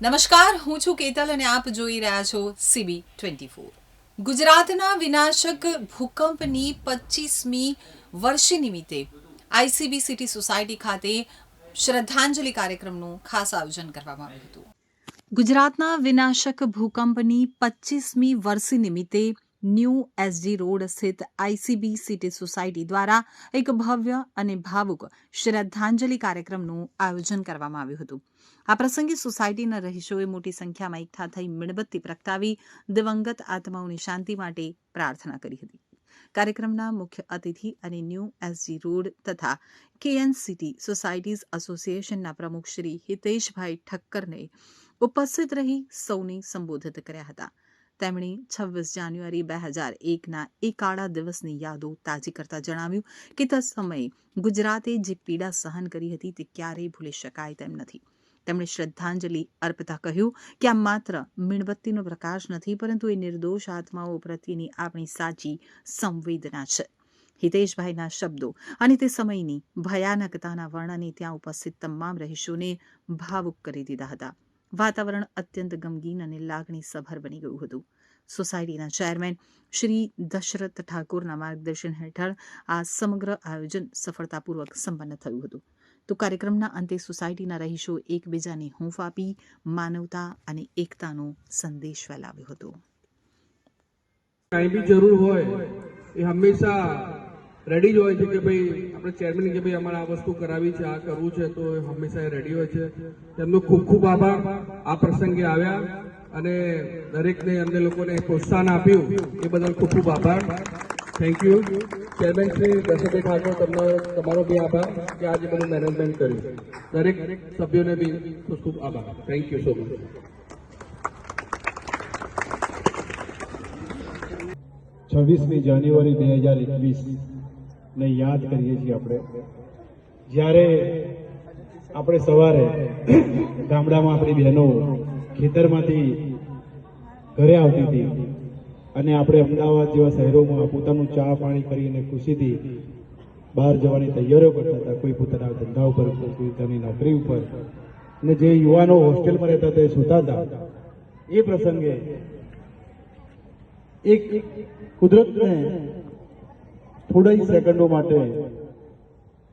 નમસ્કાર, હું છું કેતલ અને આપ જોઈ રહ્યા છો સીબી ટ્વેન્ટી ફોર ગુજરાતના વિનાશક ભૂકંપની પચીસમી વર્ષ નિમિત્તે આઈસીબી સિટી સોસાયટી ખાતે શ્રદ્ધાંજલિ કાર્યક્રમનું ખાસ આયોજન કરવામાં આવ્યું હતું. ગુજરાતના વિનાશક ભૂકંપની પચીસમી વર્ષ નિમિત્તે ન્યૂ એસજી રોડ સ્થિત આઈસીબી સિટી સોસાયટી દ્વારા એક ભવ્ય અને ભાવુક શ્રદ્ધાંજલિ કાર્યક્રમનું આયોજન કરવામાં આવ્યું હતું. આ પ્રસંગે સોસાયટીના રહીશોએ મોટી સંખ્યામાં એકઠા થઈ મીણબત્તી પ્રગટાવી દિવંગત આત્માઓની શાંતિ માટે પ્રાર્થના કરી હતી. કાર્યક્રમના મુખ્ય અતિથિ અને ન્યૂ એસજી રોડ તથા કેએનસીટી સોસાયટીઝ એસોસિએશનના પ્રમુખ શ્રી હિતેશભાઈ ઠક્કરને ઉપસ્થિત રહી સૌને સંબોધિત કર્યા હતા. તેમણે છવ્વીસ જાન્યુઆરી બે હજાર એકના એ કાળા દિવસની યાદો તાજી કરતા જણાવ્યું કે તે સમયે ગુજરાતે જે પીડા સહન કરી હતી તે ક્યારેય ભૂલી શકાય તેમ નથી. તેમણે શ્રદ્ધાંજલિ અર્પતા કહ્યું કે આ માત્ર મીણબત્તીનો પ્રકાશ નથી, પરંતુ એ નિર્દોષ આત્માઓ પ્રત્યેની આપણી સાચી સંવેદના છે. હિતેશભાઈના શબ્દો અને તે સમયની ભયાનકતાના વર્ણને ત્યાં ઉપસ્થિત તમામ રહીશોને ભાવુક કરી દીધા હતા. વાતાવરણ અત્યંત ગમગીન અને લાગણી સભર બની ગયું હતું. સોસાયટીના ચેરમેન શ્રી દશરથ ઠાકોરના માર્ગદર્શન હેઠળ આ સમગ્ર આયોજન સફળતાપૂર્વક સંપન્ન થયું હતું. તો કાર્યક્રમના અંતે સોસાયટીના રહીશો એકબીજાને હૂંફ આપી, માનવતા અને એકતાનો સંદેશ ફેલાવ્યો હતો. કાંઈ બી જરૂર હોય, એ હંમેશા રેડી જ હોય છે કે ભાઈ, આપણે ચેરમેન કે ભાઈ અમારે આ વસ્તુ કરાવી છે, આ કરવું છે, તો હંમેશા રેડી હોય છે. તેમનો ખૂબ ખૂબ આભાર. આ પ્રસંગે આવ્યા. અને દરેકને અમને લોકોને પ્રોત્સાહન આપ્યું. એ બદલ ખૂબ ખૂબ આભાર. Thank you chairman Shri Dashrathbhai Thakor, તમને તમારો બી આભાર કે આજે બધું મેનેજમેન્ટ કર્યું. દરેક સભ્યોને બી ખૂબ ખૂબ આભાર. થેન્ક યુ સો મચ છવ્વીસમી જાન્યુઆરી બે હજાર એકવીસ ને યાદ કરીએ છીએ આપણે. જ્યારે આપણે સવારે ગામડામાં આપણી બહેનો ખેતરમાંથી ઘરે આવતી હતી. અને આપણે અમદાવાદ જેવા શહેરોમાં પોતાનું ચા પાણી કરીને ખુશીથી બહાર જવાની તૈયારીઓ કરતા હતા. કોઈ પોતાના ધંધા ઉપર, કોઈ પોતાની નોકરી ઉપર. અને જે યુવાનો હોસ્ટેલમાં રહેતા હતા, એ સૂતા હતા. એ પ્રસંગે એક કુદરતને થોડા સેકન્ડો માટે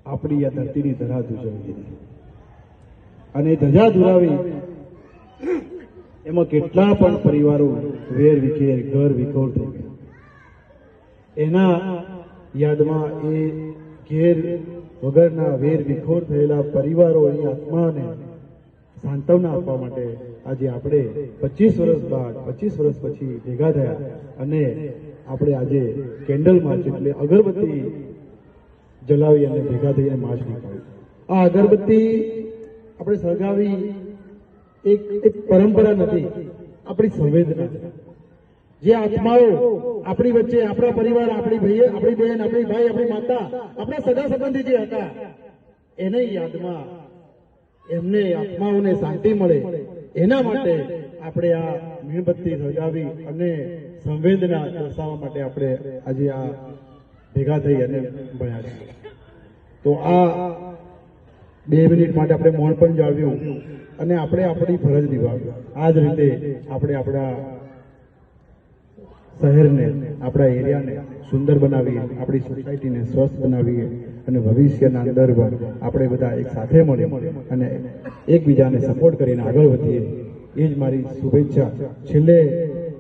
આપણી આ ધરતીની ધરા ધુજાવી અને ધજા ધુરાવી એમાં કેટલા પણ પરિવારો વેર વિખેર, ઘર વિખોર થઈ ગયા. એના યાદમાં એ ઘેર વગરના વેર વિખોર થયેલા પરિવારોની આત્માને સાંત્વના આપવા માટે આજે આપણે પચીસ વર્ષ બાદ, પચીસ વર્ષ પછી ભેગા થયા અને આપણે આજે કેન્ડલ માર્ચ એટલે અગરબત્તી જલાવી અને ભેગા થઈને માર્ચ નીકાળી આ અગરબત્તી આપણે સળગાવી એક એક પરંપરા નથી, આપણી સંવેદના. જે આત્માઓ આપણી વચ્ચે, આપણા પરિવાર, આપણી ભાઈ આપણી બહેન, આપણી ભાઈ, આપણી માતા, આપણા સગા સંબંધી જે હતા, એને યાદમાં એમને આત્માઓને શાંતિ મળે. એના માટે આપણે આ મીણબત્તી સળગાવી અને સંવેદના દર્શાવવા માટે આપણે આજે આ ભેગા થઈ અને ભણ્યા છીએ. તો આ બે મિનિટ માટે આપણે મૌન પણ જાળવ્યું અને આપણે આપણી ફરજ નિભાવી. આ જ રીતે આપણે આપણા શહેરને, આપણા એરિયાને સુંદર બનાવીએ, આપણી સોસાયટીને સ્વસ્થ બનાવીએ અને ભવિષ્યના અંદર આપણે બધા એક સાથે મળી અને એકબીજાને સપોર્ટ કરીને આગળ વધીએ. એ જ મારી શુભેચ્છા. છેલ્લે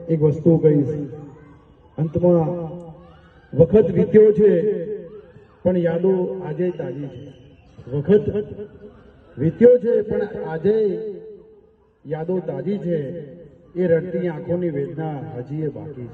એક વસ્તુ કહીશ. અંતમાં વખત વીત્યો છે, પણ યાદો આજે તાજી છે. વખત વીત્યો છે, પણ આજે યાદો તાજી છે. એ રડતી આંખોની વેદના હજી બાકી છે.